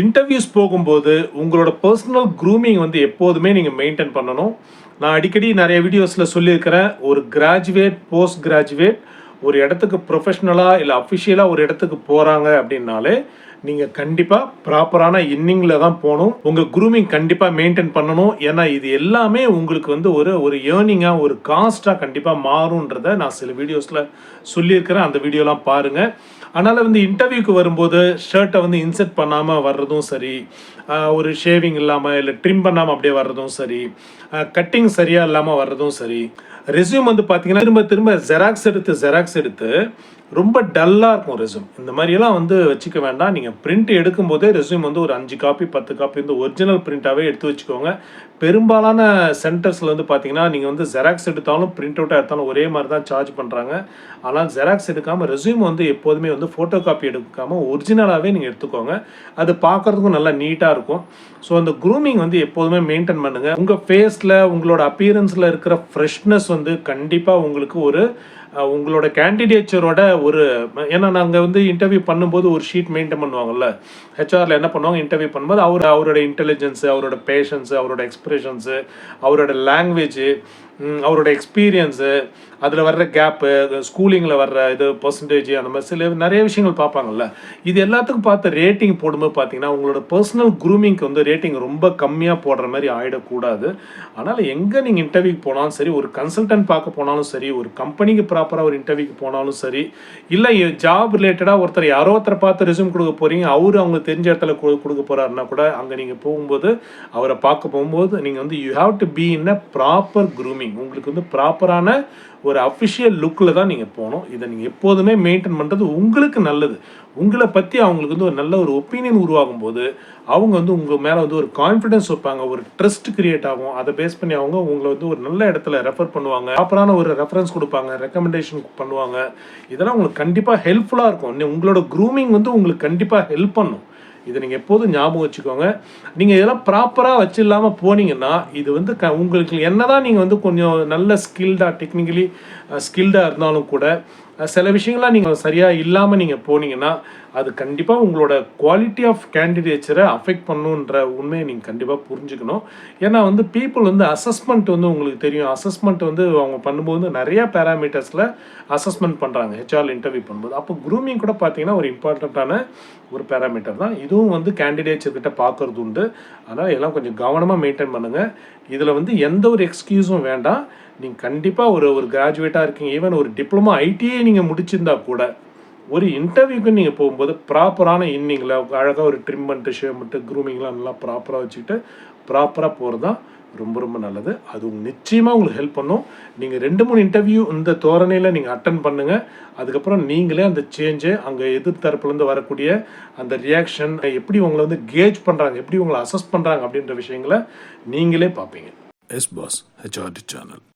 Interviews போகும்போது உங்களோட personal grooming வந்து எப்போதுமே நீங்கள் மெயின்டைன் பண்ணணும். நான் அடிக்கடி நிறைய வீடியோஸில் சொல்லியிருக்கிறேன் ஒரு கிராஜுவேட் போஸ்ட் கிராஜுவேட் ஒரு இடத்துக்கு ப்ரொஃபஷ்னலாக இல்லை அஃபிஷியலாக ஒரு இடத்துக்கு போகிறாங்க அப்படின்னாலே நீங்கள் கண்டிப்பாக ப்ராப்பரான இன்னிங்கில் தான் போகணும். உங்கள் க்ரூமிங் கண்டிப்பாக மெயின்டைன் பண்ணணும். ஏன்னா இது எல்லாமே உங்களுக்கு வந்து ஒரு ஒரு ஏர்னிங்காக ஒரு காஸ்ட்டாக கண்டிப்பாக மாறுன்றதை நான் சில வீடியோஸில் சொல்லியிருக்கிறேன். அந்த வீடியோலாம் பாருங்கள் அதனால் வந்து இன்டர்வியூக்கு வரும்போது ஷர்ட்டை வந்து இன்செர்ட் பண்ணாமல் வர்றதும் சரி ஒரு ஷேவிங் இல்லாமல் இல்லை ட்ரிம் பண்ணாமல் அப்படியே வர்றதும் சரி கட்டிங் சரியாக இல்லாமல் வர்றதும் சரி. ரெஸ்யூம் வந்து பார்த்தீங்கன்னா திரும்ப திரும்ப ஜெராக்ஸ் எடுத்து ஜெராக்ஸ் எடுத்து ரொம்ப டல்லாக இருக்கும் ரெஸ்யூம் இந்த மாதிரியெல்லாம் வந்து வச்சுக்க வேண்டாம். நீங்கள் பிரிண்ட் எடுக்கும்போதே ரெஸ்யூம் வந்து ஒரு அஞ்சு காப்பி பத்து காப்பி வந்து ஒரிஜினல் பிரிண்ட்டாகவே எடுத்து வச்சுக்கோங்க. பெரும்பாலான சென்டர்ஸில் வந்து பார்த்தீங்கன்னா நீங்கள் வந்து ஜெராக்ஸ் எடுத்தாலும் பிரிண்ட் அவுட்டாக எடுத்தாலும் ஒரே மாதிரி தான் சார்ஜ் பண்ணுறாங்க ஆனால் ஜெராக்ஸ் எடுக்காமல் ரெஸ்யூம் வந்து எப்போதுமே வந்து ஃபோட்டோ காப்பி எடுக்காமல் ஒரிஜினலாகவே நீங்கள் எடுத்துக்கோங்க. அது பார்க்குறதுக்கும் நல்லா நீட்டாக இருக்கும். ஸோ அந்த க்ரூமிங் வந்து எப்போதுமே மெயின்டைன் பண்ணுங்கள் உங்கள் ஃபேஸில் உங்களோட அப்பியரன்ஸில் இருக்கிற ஃப்ரெஷ்னஸ் வந்து கண்டிப்பாக உங்களுக்கு ஒரு உங்களோட கேண்டிடேச்சரோட ஒரு ஏன்னா நாங்கள் வந்து இன்டர்வியூ பண்ணும்போது ஒரு ஷீட் மெயின்டைன் பண்ணுவாங்கல்ல. ஹெச்ஆரில் என்ன பண்ணுவாங்க? இன்டர்வியூ பண்ணும்போது அவர் அவரோட இன்டெலிஜென்ஸு அவரோட பேஷன்ஸு அவரோட எக்ஸ்பிரஷன்ஸு அவரோட லாங்குவேஜு அவரோட எக்ஸ்பீரியன்ஸு அதில் வர்ற கேப்பு ஸ்கூலிங்கில் வர்ற இது பர்சன்டேஜ் அந்த மாதிரி சில நிறைய விஷயங்கள் பார்ப்பாங்கல்ல. இது எல்லாத்துக்கும் பார்த்து ரேட்டிங் போடும்போது பார்த்தீங்கன்னா உங்களோட பர்சனல் குரூமிங்க்கு வந்து ரேட்டிங் ரொம்ப கம்மியாக போடுற மாதிரி ஆகிடக்கூடாது அதனால் எங்கே நீங்கள் இன்டர்வியூக்கு போனாலும் சரி ஒரு கன்சல்டன்ட் பார்க்க போனாலும் சரி ஒரு கம்பெனிக்கு ப்ராப்பராக ஒரு இன்டர்வியூக்கு போனாலும் சரி இல்லை ஜாப் ரிலேட்டடாக ஒருத்தர் யாரோ ஒருத்தரை பார்த்து ரெஸ்யூம் கொடுக்க போகிறீங்க அவர் அவங்க தெரிஞ்ச இடத்துல கொடுக்க போகிறாருன்னா கூட அங்கே நீங்கள் போகும்போது அவரை பார்க்க போகும்போது நீங்கள் வந்து you have to be in a proper grooming உங்களுக்கு வந்து ப்ராப்பரான ஒரு அஃபிஷியல் லுக்கில் தான் நீங்கள் போகணும். இதை நீங்கள் எப்போதுமே மெயின்டைன் பண்ணுறது உங்களுக்கு நல்லது. உங்களை பற்றி அவங்களுக்கு வந்து ஒரு நல்ல ஒரு ஒப்பீனியன் உருவாகும் போது அவங்க வந்து உங்கள் மேலே வந்து ஒரு கான்ஃபிடென்ஸ் வைப்பாங்க ஒரு ட்ரஸ்ட் கிரியேட் ஆகும். அதை பேஸ் பண்ணி அவங்க உங்களை வந்து ஒரு நல்ல இடத்துல ரெஃபர் பண்ணுவாங்க. ப்ராப்பரான ஒரு ரெஃபரன்ஸ் கொடுப்பாங்க ரெக்கமெண்டேஷன் பண்ணுவாங்க. இதெல்லாம் உங்களுக்கு கண்டிப்பாக ஹெல்ப்ஃபுல்லாக இருக்கும். உங்களோட க்ரூமிங் வந்து உங்களுக்கு கண்டிப்பாக ஹெல்ப் பண்ணும். இதை நீங்கள் எப்போதும் ஞாபகம் வச்சுக்கோங்க. நீங்கள் இதெல்லாம் ப்ராப்பராக வச்சு இல்லாமல் போனீங்கன்னா இது வந்து க உங்களுக்கு என்னதான் நீங்கள் வந்து கொஞ்சம் நல்ல ஸ்கில்டாக டெக்னிக்கலி ஸ்கில்டாக இருந்தாலும் கூட சில விஷயங்கள்லாம் நீங்கள் சரியாக இல்லாமல் நீங்கள் போனீங்கன்னா அது கண்டிப்பாக உங்களோட குவாலிட்டி ஆஃப் கேண்டிடேச்சரை அஃபெக்ட் பண்ணுன்ற உண்மையை நீங்கள் கண்டிப்பாக புரிஞ்சுக்கணும். ஏன்னா வந்து பீப்புள் வந்து அசஸ்மெண்ட் வந்து உங்களுக்கு தெரியும். அசஸ்மெண்ட் வந்து அவங்க பண்ணும்போது நிறையா நிறைய பேராமீட்டர்ஸில் அசஸ்மெண்ட் பண்ணுறாங்க ஹெச்ஆர் இன்டர்வியூ பண்ணும்போது. அப்போ க்ரூமிங் கூட பார்த்தீங்கன்னா ஒரு இம்பார்ட்டண்ட்டான ஒரு பேராமீட்டர் தான். இதுவும் வந்து கேண்டிடேட்ஸ் பார்க்குறது பார்க்கறது உண்டு. அதனால் எல்லாம் கொஞ்சம் கவனமாக மெயின்டைன் பண்ணுங்கள் இதில் வந்து எந்த ஒரு எக்ஸ்கியூஸும் வேண்டாம். நீங்கள் கண்டிப்பாக ஒரு ஒரு கிராஜுவேட்டாக இருக்கீங்க. ஈவன் ஒரு டிப்ளமோ ஐடிஐ நீங்கள் முடிச்சிருந்தா கூட ஒரு இன்டர்வியூக்கு நீங்கள் போகும்போது ப்ராப்பரான இன்னிங்கில் அழகாக ஒரு ட்ரிம் பண்ணிட்டு ஷேவ் பண்ணிட்டு க்ரூமிங்லாம் நல்லா ப்ராப்பராக வச்சுக்கிட்டு ப்ராப்பராக போகிறது தான் ரொம்ப ரொம்ப நல்லது. அது நிச்சயமாக உங்களுக்கு ஹெல்ப் பண்ணும். நீங்கள் ரெண்டு மூணு இன்டர்வியூ இந்த தோரணையில் நீங்கள் அட்டன் பண்ணுங்கள் அதுக்கப்புறம் நீங்களே அந்த சேஞ்சு அங்கே எதிர்த்தரப்புலேருந்து வரக்கூடிய அந்த ரியாக்ஷன் எப்படி உங்களை வந்து கேஜ் பண்ணுறாங்க எப்படி உங்களை அசஸ் பண்ணுறாங்க அப்படின்ற விஷயங்களை நீங்களே பார்ப்பீங்க. S pass HRD channel